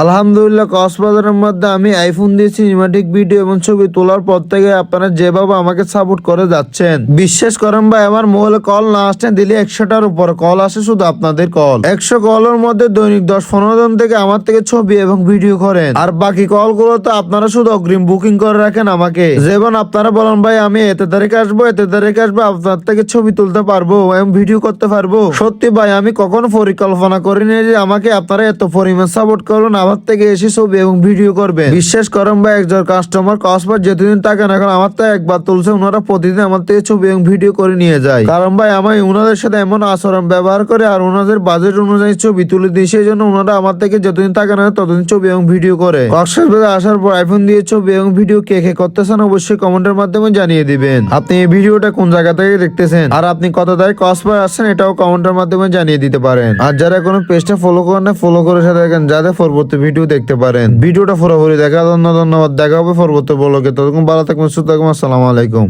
আলহামদুলিল্লাহ, কক্সবাজারের মধ্যে আমি আইফোন দিয়ে সিনেমাটিক ভিডিও এবং ছবি তোলার পর থেকে আপনারা যেভাবে আমাকে সাপোর্ট করে যাচ্ছেন, বিশ্বাস করেন ভাই, আমার মোবাইলে কল না আসছে দিলে একশোটার উপর কল আসে শুধু আপনাদের কল একশো কলের মধ্যে দৈনিক দশ পনেরো জন থেকে আমার থেকে ছবি এবং ভিডিও করেন। আর বাকি কলগুলো তো আপনারা শুধু অগ্রিম বুকিং করে রাখেন আমাকে। যেমন আপনারা বলেন, ভাই, আমি এতে তারিখে আসব, এতে তারিখে আসব, আপনার থেকে ছবি তুলতে পারব এবং ভিডিও করতে পারব। সত্যি ভাই, আমি কখনো পরিকল্পনা করিনি যে আমাকে আপনারা এত পরিমাণ সাপোর্ট করবেন আমার থেকে এসে ছবি এবং ভিডিও করবেন বিশ্বাস করেন ভাই, একজন কাস্টমার কসবার যেদিন থাকেন এখন আমার তো একবার তুলছে ওনারা প্রতিদিন আমার থেকে ছবি এবং ভিডিও করে নিয়ে যায়। কারণ ভাই, আমি ওনাদের সাথে এমন আচরণ ব্যবহার করে আর ওনাদের বাজেট অনুযায়ী ছবি তুলে দিই, সেই জন্য ওনারা আমার থেকে যতদিন থাকে না ততদিন ছবি এবং ভিডিও করে। কক্সবাজারে আসার পর আইফোন দিয়ে ছবি এবং ভিডিও কে কে করতেছেন অবশ্যই কমেন্টের মাধ্যমে জানিয়ে দিবেন। আপনি এই ভিডিওটা কোন জায়গা থেকে দেখতেছেন? আর আপনি কত তারিখ কসবার আসছেন এটাও কমেন্টের মাধ্যমে জানিয়ে দিতে পারেন। আর যারা কোনো পেজটা ফলো করেন না ফলো করে সাথে যাতে পরবর্তী ভিডিও দেখতে পারেন। ভিডিওটা পুরোপুরি দেখা ধন্যবাদ। দেখা হবে পরবর্তী বলকে ততক্ষণ ভালো থাকবেন, সুস্থ থাকবেন। আসসালামু আলাইকুম।